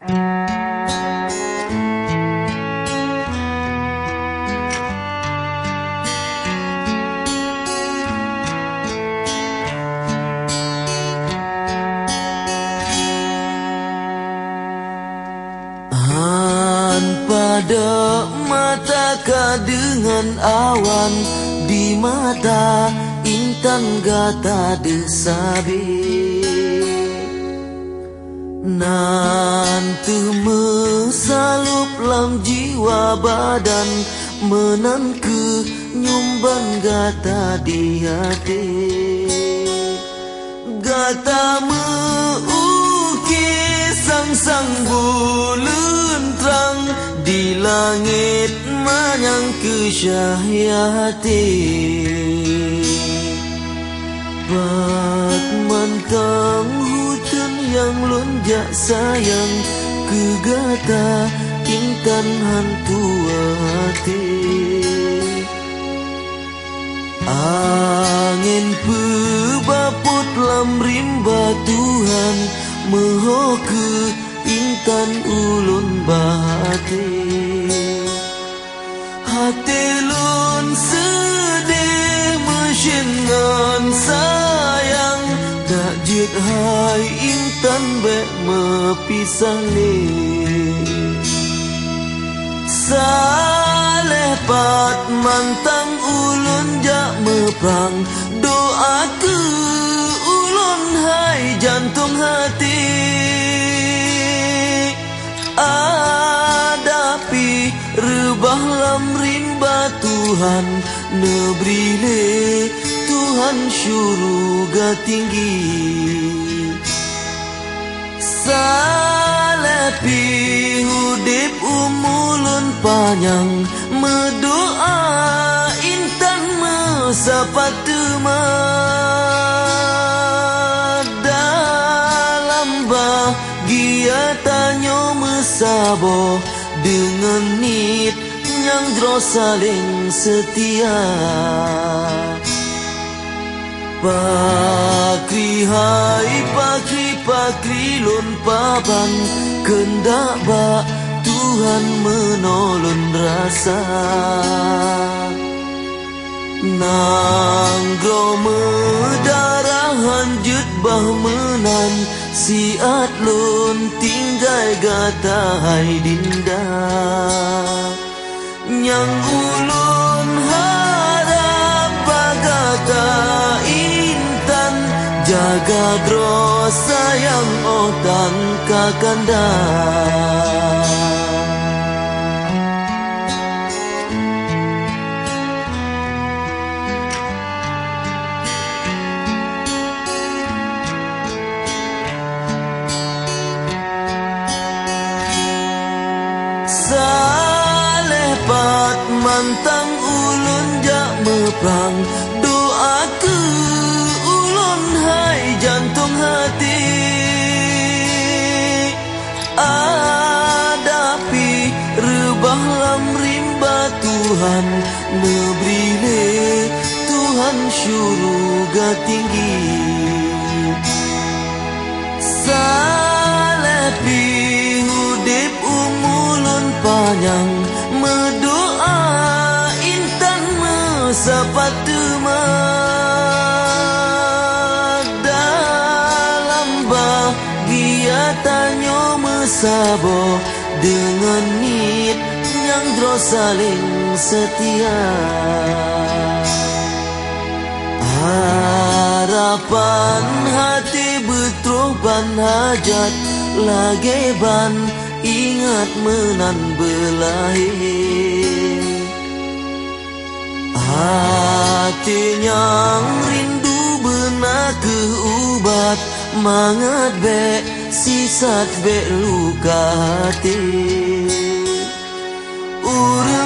pada mata dengan awan di mata intan gata desabe nanti mesalup lam jiwa badan menan ke nyumban gata di hati. Gata meukis sang sang bulan terang di langit manyang kesyahiyati Bat yang lonjak sayang Kegata intan hantu hati. Angin pebaput lam rimba Tuhan Mehoke intan ulun bahati. Hati lun sedih mesingan sayang Tak jit hai intan bek mepisah le Saleh pat mantang ulun jak meprang Doa ke ulun hai jantung hati. Rebah lam rimba Tuhan. Nebrile Tuhan syuruga tinggi Salepi hudip umulun panjang Medoa intan mesapat teman Dalam bahagia tanyo mesabo dengan nit yang terus saling setia. Pakri hai pakri pakri lon papan kendak ba Tuhan menolong rasa. Nang grome darah hanjut bah menan Siat lun tinggal gata hai dinda. Nyang ulun harap bagata intan Jaga gros sayang otan kakanda mantang ulun jak meprang doa ke ulun hai jantung hati. Adapi rebah lam rimba Tuhan. Nebrile Tuhan syuruga tinggi. Salepi hudip umulun panjang. Sepatu dalam tanyo mesabo dengan nit yang terus saling setia. Harapan hati betroban hajat lagi ban ingat menan belahir Hati yang rindu benar keubat Mangat be sisat be luka hati. Urang